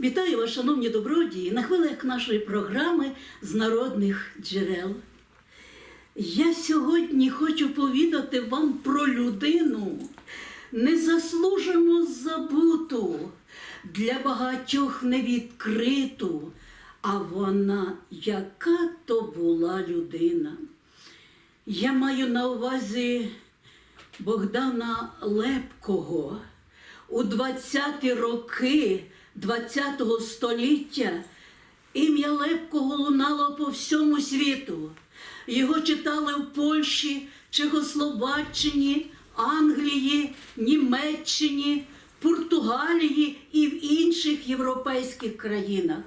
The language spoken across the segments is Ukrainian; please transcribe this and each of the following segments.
Вітаю вас, шановні добродії, на хвилях нашої програми з народних джерел. Я сьогодні хочу повідати вам про людину, незаслужено забуту, для багатьох невідкриту, а вона яка то була людина. Я маю на увазі Богдана Лепкого. У 20-ті роки ХХ століття ім'я Лепкого лунало по всьому світу. Його читали в Польщі, Чехословаччині, Англії, Німеччині, Португалії і в інших європейських країнах.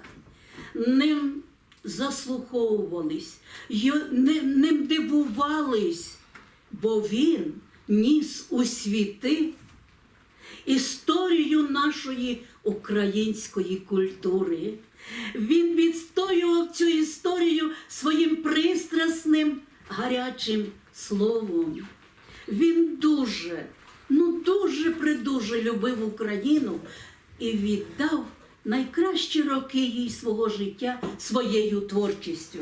Ним заслуховувались, ним дивувались, бо він ніс у світи історію нашої української культури. Він відстоював цю історію своїм пристрасним гарячим словом. Він дуже, ну дуже придуже любив Україну і віддав найкращі роки їй свого життя своєю творчістю.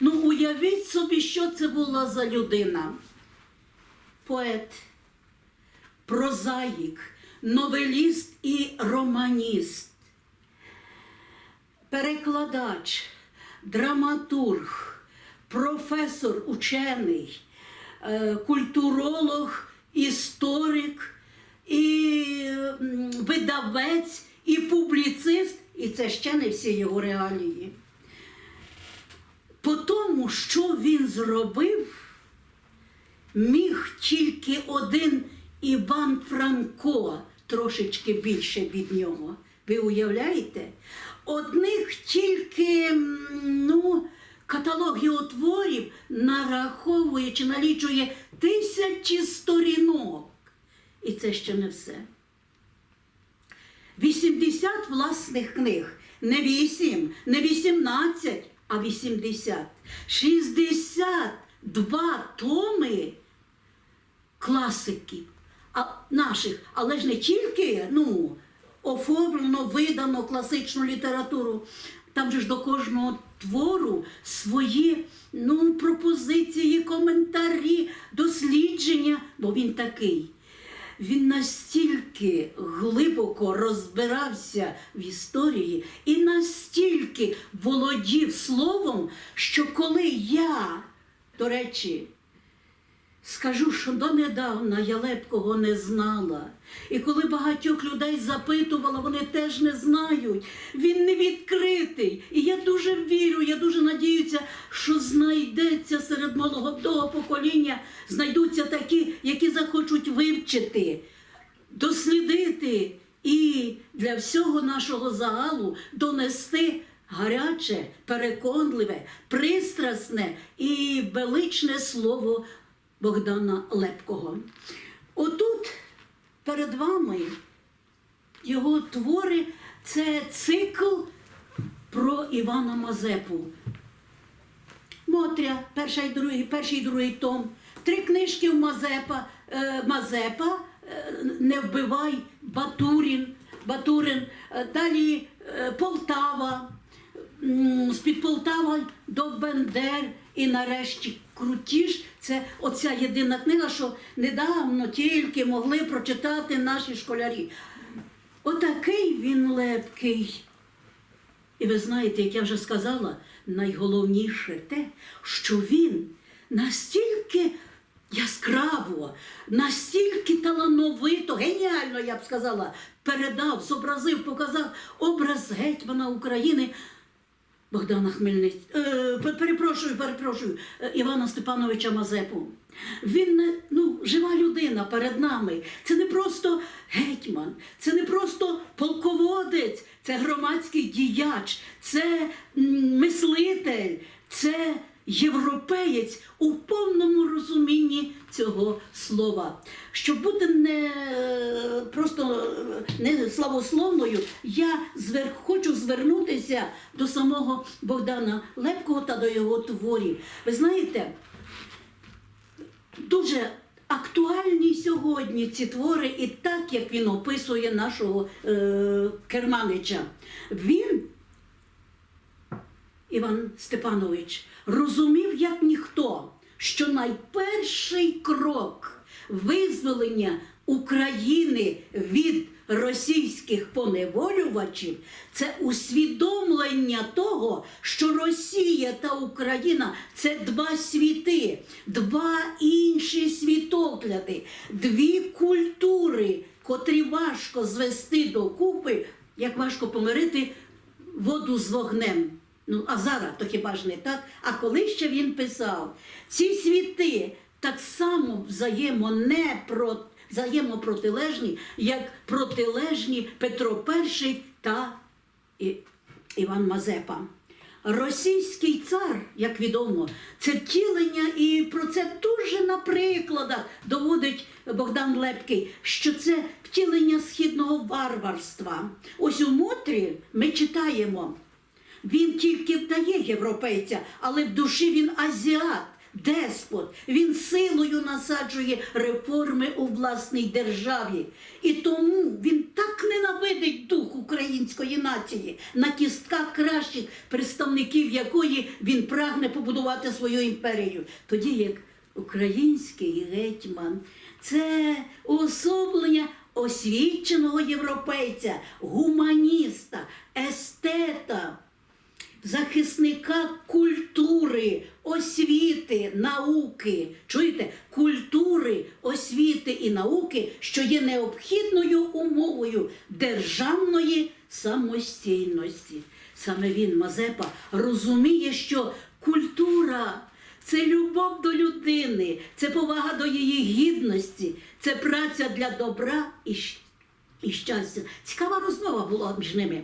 Ну, уявіть собі, що це була за людина. Поет, прозаїк, новеліст і романіст, перекладач, драматург, професор, учений, е, культуролог, історик, і видавець, і публіцист, і це ще не всі його реалії. По тому, що він зробив, міг тільки один Іван Франко, трошечки більше від нього. Ви уявляєте? Одних тільки ну, каталог його творів нараховує чи налічує тисячі сторінок. І це ще не все. 80 власних книг. Не 8, не 18, а 80. 62 томи класиків а, наших, але ж не тільки ну, оформлено, видано класичну літературу. Там же ж до кожного твору свої ну, пропозиції, коментарі, дослідження, бо він такий. Він настільки глибоко розбирався в історії і настільки володів словом, що коли я, до речі, Скажу, що донедавна я Лепкого не знала. І коли багатьох людей запитувала, вони теж не знають. Він не відкритий. І я дуже вірю, я дуже надіюся, що знайдеться серед молодого покоління, знайдуться такі, які захочуть вивчити, дослідити і для всього нашого загалу донести гаряче, переконливе, пристрасне і величне слово Богдана Лепкого. Отут перед вами його твори це цикл про Івана Мазепу. Мотря, перший і другий, перший і другий том. Три книжки у Мазепа, е, Мазепа, е, Не вбивай, Батурін, Батурин, е, далі Полтава, з-під Полтава до Бендер і нарешті Крутіж. Це оця єдина книга, що недавно тільки могли прочитати наші школярі. Отакий він лепкий. І ви знаєте, як я вже сказала, найголовніше те, що він настільки яскраво, настільки талановито, геніально, я б сказала, передав, зобразив, показав образ гетьмана України Богдана Хмельницького, е, перепрошую, перепрошую, е, Івана Степановича Мазепу. Він ну, жива людина перед нами. Це не просто гетьман, це не просто полководець, це громадський діяч, це мислитель, це європеєць у повному розумінні цього слова. Щоб бути не е, просто е, не славословною, я звер... хочу звернутися до самого Богдана Лепкого та до його творів. Ви знаєте, дуже актуальні сьогодні ці твори, і так як він описує нашого е, Керманича. Він, Іван Степанович, розумів, як ніхто, що найперший крок визволення України від російських поневолювачів це усвідомлення того, що Росія та Україна це два світи, два інші світогляди, дві культури, котрі важко звести докупи, як важко помирити воду з вогнем. Ну, а зараз то хіба ж не так? А коли ще він писав, ці світи так само взаємонепро, взаємопротилежні, як протилежні Петро І та І- Іван Мазепа. Російський цар, як відомо, це втілення, і про це дуже на прикладах доводить Богдан Лепкий, що це втілення східного варварства. Ось у Мотрі ми читаємо. Він тільки вдає європейця, але в душі він азіат, деспот. Він силою насаджує реформи у власній державі. І тому він так ненавидить дух української нації, на кістках кращих представників якої він прагне побудувати свою імперію. Тоді як український гетьман це уособлення освіченого європейця, гуманіста, естета захисника культури, освіти, науки. Чуєте? Культури, освіти і науки, що є необхідною умовою державної самостійності. Саме він, Мазепа, розуміє, що культура це любов до людини, це повага до її гідності, це праця для добра і щ- і щастя. Цікава розмова була між ними.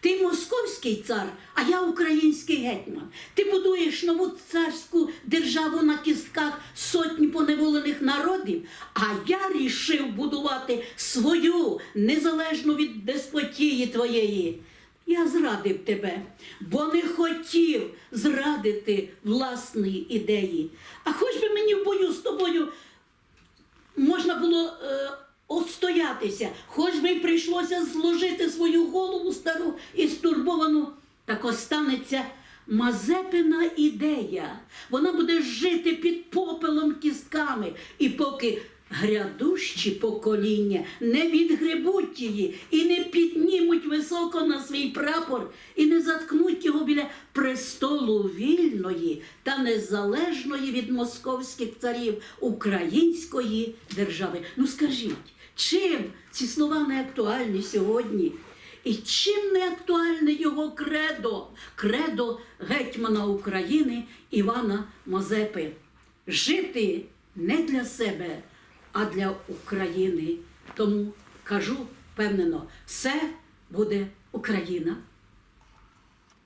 Ти московський цар, а я український гетьман. Ти будуєш нову царську державу на кістках сотні поневолених народів, а я рішив будувати свою незалежну від деспотії твоєї. Я зрадив тебе, бо не хотів зрадити власної ідеї. А хоч би мені в бою з тобою можна було е, отстоятися, хоч би й прийшлося зложити свою голову стару і стурбовану, так останеться Мазепина ідея. Вона буде жити під попелом кістками, і поки грядущі покоління не відгребуть її і не піднімуть високо на свій прапор, і не заткнуть його біля престолу вільної та незалежної від московських царів української держави. Ну скажіть, чим ці слова не актуальні сьогодні? І чим не актуальне його кредо, кредо гетьмана України Івана Мазепи? Жити не для себе, а для України. Тому кажу впевнено, все буде Україна.